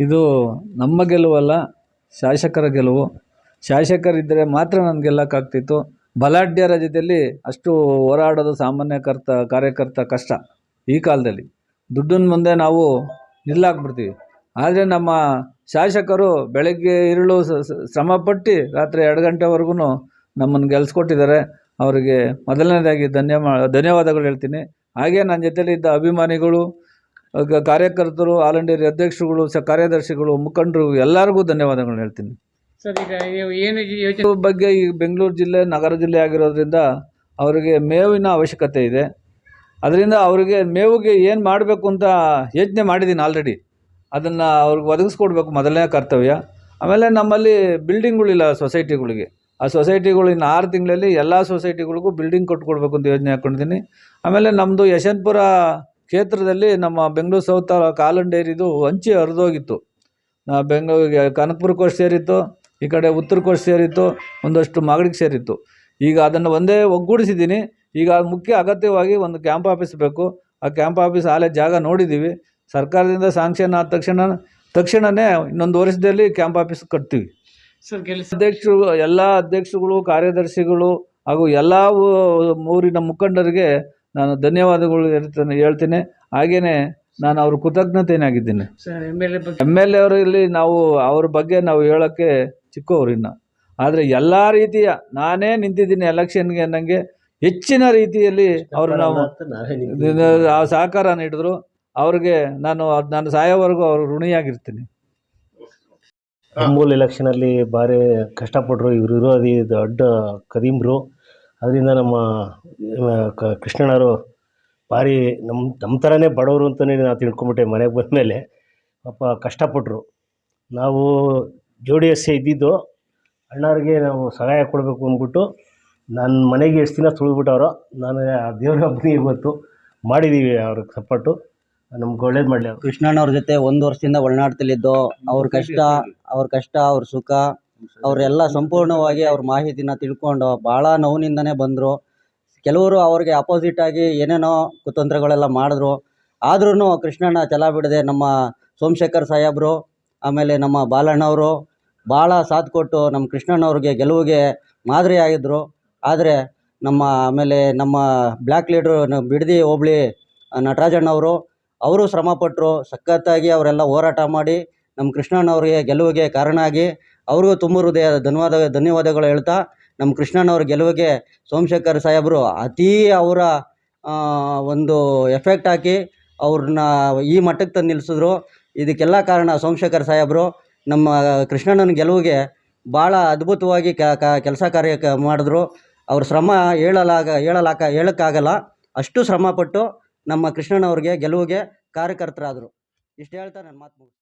ಇದು ನಮ್ಮ ಗೆಲುವಲ್ಲ, ಶಾಸಕರ ಗೆಲುವು. ಶಾಸಕರಿದ್ದರೆ ಮಾತ್ರ ನಾನು ಗೆಲ್ಲಕ್ಕಾಗ್ತಿತ್ತು. ಬಲಾಢ್ಯ ರಾಜ್ಯದಲ್ಲಿ ಅಷ್ಟು ಹೋರಾಡೋದು ಸಾಮಾನ್ಯ ಕರ್ತ, ಕಾರ್ಯಕರ್ತ ಕಷ್ಟ ಈ ಕಾಲದಲ್ಲಿ. ದುಡ್ಡಿನ ಮುಂದೆ ನಾವು ನಿಲ್ಲಾಕ್ಬಿಡ್ತೀವಿ. ಆದರೆ ನಮ್ಮ ಶಾಸಕರು ಬೆಳಗ್ಗೆ ಸ- ಶ್ರಮಪಟ್ಟು ರಾತ್ರಿ ಎರಡು ಗಂಟೆವರೆಗೂ ನಮ್ಮನ್ನು ಗೆಲ್ಸ್ಕೊಟ್ಟಿದ್ದಾರೆ. ಅವರಿಗೆ ಮೊದಲನೇದಾಗಿ ಧನ್ಯ ಧನ್ಯವಾದಗಳು ಹೇಳ್ತೀನಿ. ಹಾಗೆ ನನ್ನ ಜೊತೆಲಿದ್ದ ಅಭಿಮಾನಿಗಳು ಕಾರ್ಯಕರ್ತರು ಆಲ್ ಇಂಡಿಯಾ ಅಧ್ಯಕ್ಷರುಗಳು ಸ ಕಾರ್ಯದರ್ಶಿಗಳು ಮುಖಂಡರು ಎಲ್ಲರಿಗೂ ಧನ್ಯವಾದಗಳು ಹೇಳ್ತೀನಿ. ಸರ್ ಈಗ ನೀವು ಏನು ಯೋಚನೆ ಇದ್ರ ಬಗ್ಗೆ ಈ ಬೆಂಗಳೂರು ಜಿಲ್ಲೆ ನಗರ ಜಿಲ್ಲೆ ಆಗಿರೋದ್ರಿಂದ ಅವರಿಗೆ ಮೇವಿನ ಅವಶ್ಯಕತೆ ಇದೆ. ಅದರಿಂದ ಅವರಿಗೆ ಮೇವಿಗೆ ಏನು ಮಾಡಬೇಕು ಅಂತ ಯೋಚನೆ ಮಾಡಿದ್ದೀನಿ ಆಲ್ರೆಡಿ. ಅದನ್ನು ಅವ್ರಿಗೆ ಒದಗಿಸ್ಕೊಡ್ಬೇಕು ಮೊದಲನೇ ಕರ್ತವ್ಯ. ಆಮೇಲೆ ನಮ್ಮಲ್ಲಿ ಬಿಲ್ಡಿಂಗ್ಗಳಿಲ್ಲ ಸೊಸೈಟಿಗಳಿಗೆ. ಆ ಸೊಸೈಟಿಗಳು ಇನ್ನು ಆರು ತಿಂಗಳಲ್ಲಿ ಎಲ್ಲ ಸೊಸೈಟಿಗಳಿಗೂ ಬಿಲ್ಡಿಂಗ್ ಕೊಟ್ಕೊಡ್ಬೇಕು ಅಂತ ಯೋಜನೆ ಹಾಕ್ಕೊಂಡಿದ್ದೀನಿ ಆಮೇಲೆ ನಮ್ಮದು ಯಶವಂತಪುರ ಕ್ಷೇತ್ರದಲ್ಲಿ ನಮ್ಮ ಬೆಂಗಳೂರು ಸೌತ್ ಕಾಲಂಡೇರಿದು ಡೈರಿದು ಹಂಚಿ ಹರಿದೋಗಿತ್ತು. ಬೆಂಗಳೂರಿಗೆ ಕನಕಪುರ ಅಷ್ಟು ಸೇರಿತ್ತು ಈ ಕಡೆ ಉತ್ತರ ಅಷ್ಟು ಸೇರಿತ್ತು ಒಂದಷ್ಟು ಮಾಗಡಿಗೆ ಸೇರಿತ್ತು. ಈಗ ಅದನ್ನು ಒಂದೇ ಒಗ್ಗೂಡಿಸಿದ್ದೀನಿ. ಈಗ ಮುಖ್ಯ ಅಗತ್ಯವಾಗಿ ಒಂದು ಕ್ಯಾಂಪ್ ಆಫೀಸ್ ಬೇಕು. ಆ ಕ್ಯಾಂಪ್ ಆಫೀಸ್ ಆಲೇ ಜಾಗ ನೋಡಿದ್ದೀವಿ. ಸರ್ಕಾರದಿಂದ ಸಾಂಕ್ಷನ್ ಆದ ತಕ್ಷಣ ತಕ್ಷಣವೇ ಇನ್ನೊಂದು ವರ್ಷದಲ್ಲಿ ಕ್ಯಾಂಪ್ ಆಫೀಸ್ ಕಟ್ತೀವಿ. ಸರ್ ಕೆಲಸ ಅಧ್ಯಕ್ಷರು ಎಲ್ಲ ಅಧ್ಯಕ್ಷರುಗಳು ಕಾರ್ಯದರ್ಶಿಗಳು ಹಾಗೂ ಎಲ್ಲ ಊರಿನ ಮುಖಂಡರಿಗೆ ನಾನು ಧನ್ಯವಾದಗಳು ಹೇಳ್ತೇನೆ ಹೇಳ್ತೀನಿ. ಹಾಗೆಯೇ ನಾನು ಅವ್ರ ಕೃತಜ್ಞತೆಯನ್ನಾಗಿದ್ದೀನಿ. ಸರ್ ಎಂ ಎಲ್ ಎ ಬಗ್ಗೆ ಎಂ ಎಲ್ ಎ ಅವರಲ್ಲಿ ನಾವು ಅವ್ರ ಬಗ್ಗೆ ನಾವು ಹೇಳೋಕ್ಕೆ ಚಿಕ್ಕವರು ಇನ್ನು. ಆದರೆ ಎಲ್ಲ ರೀತಿಯ ನಾನೇ ನಿಂತಿದ್ದೀನಿ ಎಲೆಕ್ಷನ್ಗೆ ನನಗೆ ಹೆಚ್ಚಿನ ರೀತಿಯಲ್ಲಿ ಅವರು ನಾವು ಆ ಸಹಕಾರ ನೀಡಿದ್ರು. ಅವ್ರಿಗೆ ನಾನು ನಾನು ಸಾಯೋವರೆಗೂ ಅವ್ರ ಋಣಿಯಾಗಿರ್ತೀನಿ. ಅಮೂಲ್ ಎಲೆಕ್ಷನಲ್ಲಿ ಭಾರಿ ಕಷ್ಟಪಟ್ಟರು ಇವರು ವಿರೋಧಿ ದೊಡ್ಡ ಕದೀಮ್ರು. ಅದರಿಂದ ನಮ್ಮ ಕ- ಕೃಷ್ಣಣ್ಣವರು ಭಾರಿ ನಮ್ಮ ನಮ್ಮ ಥರನೇ ಬಡವರು ಅಂತಲೇ ನಾವು ತಿಳ್ಕೊಂಬಿಟ್ಟೆ ಮನೆಗೆ ಬಂದಮೇಲೆ. ಪಾಪ ಕಷ್ಟಪಟ್ಟರು ನಾವು ಜೋಡಿ ಎಸ್ ಇದ್ದಿದ್ದು ಅಣ್ಣವ್ರಿಗೆ ನಾವು ಸಹಾಯ ಕೊಡಬೇಕು ಅಂದ್ಬಿಟ್ಟು ನನ್ನ ಮನೆಗೆ ಎಷ್ಟು ದಿನ ತುಳಿದ್ಬಿಟ್ಟವ್ರು ನಾನು ಆ ದೇವ್ರ ಹಬ್ಬನಿಗೆ ಇವತ್ತು ಮಾಡಿದ್ದೀವಿ ಅವ್ರಿಗೆ ಸಪೋರ್ಟು. ನಮ್ಗೆ ಒಳ್ಳೇದು ಮಾಡಲಿ ಕೃಷ್ಣಣ್ಣವ್ರ ಜೊತೆ ಒಂದು ವರ್ಷದಿಂದ ಒಳನಾಡ್ತಲಿದ್ದು. ಅವ್ರ ಕಷ್ಟ ಅವ್ರ ಕಷ್ಟ, ಅವ್ರ ಸುಖ. ಅವರೆಲ್ಲ ಸಂಪೂರ್ಣವಾಗಿ ಅವ್ರ ಮಾಹಿತಿನ ತಿಳ್ಕೊಂಡು ಭಾಳ ನೋವಿನಿಂದನೇ ಬಂದರು. ಕೆಲವರು ಅವ್ರಿಗೆ ಅಪೋಸಿಟ್ ಆಗಿ ಏನೇನೋ ಕುತಂತ್ರಗಳೆಲ್ಲ ಮಾಡಿದ್ರು. ಆದ್ರೂ ಕೃಷ್ಣಣ್ಣ ಛಲ ಬಿಡದೆ ನಮ್ಮ ಸೋಮಶೇಖರ್ ಸಾಹೇಬರು, ಆಮೇಲೆ ನಮ್ಮ ಬಾಲಣ್ಣವರು ಭಾಳ ಸಾಥ್ ಕೊಟ್ಟು ನಮ್ಮ ಕೃಷ್ಣಣ್ಣವ್ರಿಗೆ ಗೆಲುವಿಗೆ ಮಾದರಿಯಾಗಿದ್ದರು ಆದರೆ ನಮ್ಮ ಆಮೇಲೆ ನಮ್ಮ ಬ್ಲ್ಯಾಕ್ ಲೀಡ್ರು ಬಿಡದಿ ಹೋಬಳಿ ನಟರಾಜಣ್ಣವರು ಅವರು ಶ್ರಮಪಟ್ಟರು ಸಖತ್ತಾಗಿ ಅವರೆಲ್ಲ ಹೋರಾಟ ಮಾಡಿ ನಮ್ಮ ಕೃಷ್ಣಣ್ಣವ್ರಿಗೆ ಗೆಲುವಿಗೆ ಕಾರಣ ಆಗಿ ಅವ್ರಿಗೂ ತುಂಬ ಹೃದಯ, ಧನ್ಯವಾದ, ಧನ್ಯವಾದಗಳು ಹೇಳ್ತಾ ನಮ್ಮ ಕೃಷ್ಣನವ್ರ ಗೆಲುವಿಗೆ ಸೋಮಶೇಖರ್ ಸಾಹೇಬರು ಅತೀ ಅವರ ಒಂದು ಎಫೆಕ್ಟ್ ಹಾಕಿ ಅವ್ರನ್ನ ಈ ಮಟ್ಟಕ್ಕೆ ತಂದು ನಿಲ್ಲಿಸಿದ್ರು. ಇದಕ್ಕೆಲ್ಲ ಕಾರಣ ಸೋಮಶೇಖರ್ ಸಾಹೇಬರು. ನಮ್ಮ ಕೃಷ್ಣಣ್ಣನ ಗೆಲುವಿಗೆ ಭಾಳ ಅದ್ಭುತವಾಗಿ ಕೆಲಸ ಕಾರ್ಯ ಮಾಡಿದ್ರು. ಅವ್ರ ಶ್ರಮ ಹೇಳಲಾಗ, ಹೇಳಲಾಕ, ಹೇಳೋಕ್ಕಾಗಲ್ಲ. ಅಷ್ಟು ಶ್ರಮಪಟ್ಟು ನಮ್ಮ ಕೃಷ್ಣನವ್ರಿಗೆ ಗೆಲುವಿಗೆ ಕಾರ್ಯಕರ್ತರಾದರು. ಇಷ್ಟು ಹೇಳ್ತಾ ನನ್ನ ಮಾತು